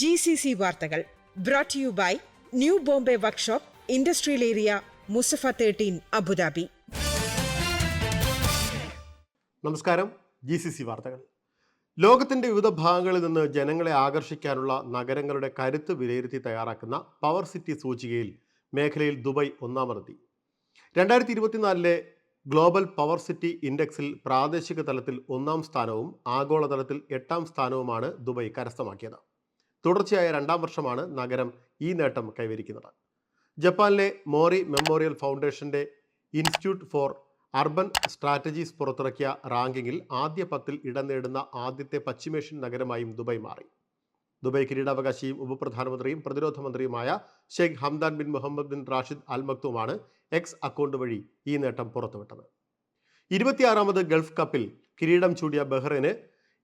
G C C വാർത്തകൾ brought you by New Bombay Workshop industrial area Mussafah thirteen Abu Dhabi നമസ്കാരം. G C C വാർത്തകൾ. ലോകത്തിന്റെ വിവിധ ഭാഗങ്ങളിൽ നിന്ന് ജനങ്ങളെ ആകർഷിക്കാനുള്ള നഗരങ്ങളുടെ കരുത്ത് വിലയിരുത്തി തയ്യാറാക്കുന്ന പവർ സിറ്റി സൂചികയിൽ മേഖലയിൽ ദുബായ് ഒന്നാമതെത്തി രണ്ടായിരത്തി ഇരുപത്തിനാലിലെ ഗ്ലോബൽ പവർ സിറ്റി ഇൻഡെക്സിൽ പ്രാദേശിക തലത്തിൽ ഒന്നാം സ്ഥാനവും ആഗോളതലത്തിൽ എട്ടാം സ്ഥാനവുമാണ് ദുബായ് കരസ്ഥമാക്കിയത്. തുടർച്ചയായ രണ്ടാം വർഷമാണ് നഗരം ഈ നേട്ടം കൈവരിക്കുന്നത്. ജപ്പാനിലെ മോറി മെമ്മോറിയൽ ഫൗണ്ടേഷന്റെ ഇൻസ്റ്റിറ്റ്യൂട്ട് ഫോർ അർബൻ സ്ട്രാറ്റജീസ് പുറത്തിറക്കിയ റാങ്കിങ്ങിൽ ആദ്യ പത്തിൽ ഇടം നേടുന്ന ആദ്യത്തെ പശ്ചിമേഷ്യൻ നഗരമായും ദുബായ് മാറി. ദുബായ് കിരീടാവകാശിയും ഉപപ്രധാനമന്ത്രിയും പ്രതിരോധ മന്ത്രിയുമായ Sheikh Hamdan bin Mohammed bin Rashid Al മക്തുമാണ് X account വഴി ഈ നേട്ടം പുറത്തുവിട്ടത്. ഇരുപത്തിയാറാമത് ഗൾഫ് കപ്പിൽ കിരീടം ചൂടിയ ബഹ്റൈന്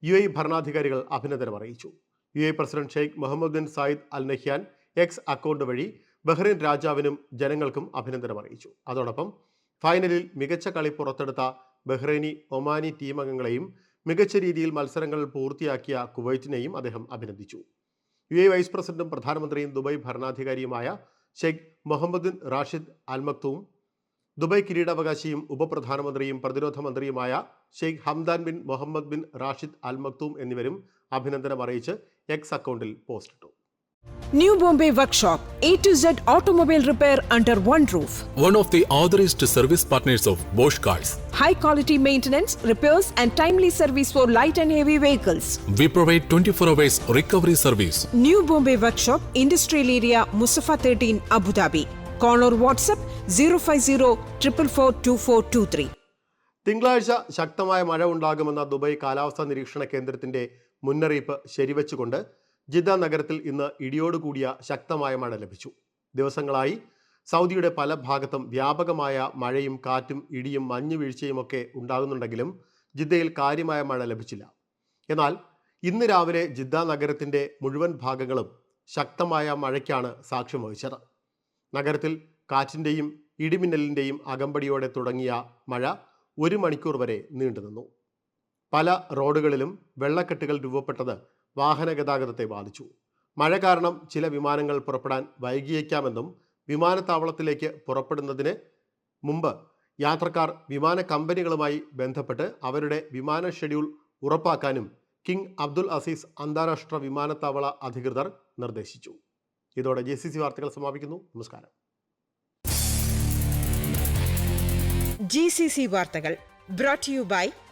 യു എ ഭരണാധികാരികൾ അഭിനന്ദനം അറിയിച്ചു. U A president Sheikh Mohammed bin Zayed Al Nahyan X account വഴി ബഹ്റൈൻ രാജാവിനും ജനങ്ങൾക്കും അഭിനന്ദനം അറിയിച്ചു. അതോടൊപ്പം ഫൈനലിൽ മികച്ച കളി പുറത്തെടുത്ത ബഹ്റൈനി ഒമാനി ടീം അംഗങ്ങളെയും മികച്ച രീതിയിൽ മത്സരങ്ങൾ പൂർത്തിയാക്കിയ കുവൈറ്റിനെയും അദ്ദേഹം അഭിനന്ദിച്ചു. യു എ വൈസ് പ്രസിഡന്റും പ്രധാനമന്ത്രിയും Dubai ഭരണാധികാരിയുമായ Sheikh Mohammed Rashid Al Maktoum Dubai കിരീടാവകാശിയും ഉപപ്രധാനമന്ത്രിയും പ്രതിരോധ മന്ത്രിയുമായ Sheikh Hamdan bin Mohammed bin Rashid Al Maktoum എന്നിവരും അഭിനന്ദനം അറിയിച്ച് എക്സ് അക്കൗണ്ടിൽ പോസ്റ്റ് ഇട്ടു. New Bombay Workshop A to Z automobile repair under one roof one of the authorized service partners of Bosch Cars. High quality maintenance repairs and timely service for light and heavy vehicles We provide 24 hours recovery service New Bombay Workshop industrial area Mussafah thirteen Abu Dhabi call or WhatsApp zero five zero triple four two four two three തിങ്കളാഴ്ച ശക്തമായ മഴ ഉണ്ടാകുമെന്ന Dubai കാലാവസ്ഥാ നിരീക്ഷണ കേന്ദ്രത്തിന്റെ മുന്നറിയിപ്പ് ശരിവെച്ചുകൊണ്ട് Jeddah നഗരത്തിൽ ഇന്ന് ഇടിയോടുകൂടിയ ശക്തമായ മഴ ലഭിച്ചു. ദിവസങ്ങളായി സൗദിയുടെ പല ഭാഗത്തും വ്യാപകമായ മഴയും കാറ്റും ഇടിയും മഞ്ഞുവീഴ്ചയുമൊക്കെ ഉണ്ടാകുന്നുണ്ടെങ്കിലും ജിദ്ദയിൽ കാര്യമായ മഴ ലഭിച്ചില്ല. എന്നാൽ ഇന്ന് രാവിലെ ജിദ്ദ നഗരത്തിന്റെ മുഴുവൻ ഭാഗങ്ങളും ശക്തമായ മഴയ്ക്കാണ് സാക്ഷ്യം വഹിച്ചത്. നഗരത്തിൽ കാറ്റിന്റെയും ഇടിമിന്നലിന്റെയും അകമ്പടിയോടെ തുടങ്ങിയ മഴ ഒരു മണിക്കൂർ വരെ നീണ്ടുനിന്നു. പല റോഡുകളിലും വെള്ളക്കെട്ടുകൾ രൂപപ്പെട്ടത് വാഹന ഗതാഗതത്തെ ബാധിച്ചു. മഴ കാരണം ചില വിമാനങ്ങൾ പുറപ്പെടാൻ വൈകിയേക്കാമെന്നും വിമാനത്താവളത്തിലേക്ക് പുറപ്പെടുന്നതിന് മുമ്പ് യാത്രക്കാർ വിമാന കമ്പനികളുമായി ബന്ധപ്പെട്ട് അവരുടെ വിമാന ഷെഡ്യൂൾ ഉറപ്പാക്കാനും കിങ് അബ്ദുൽ അസീസ് അന്താരാഷ്ട്ര വിമാനത്താവള അധികൃതർ നിർദ്ദേശിച്ചു. ഇതോടെ ജെ വാർത്തകൾ സമാപിക്കുന്നു. നമസ്കാരം. ജി സി സി വാർത്തകൾ brought you by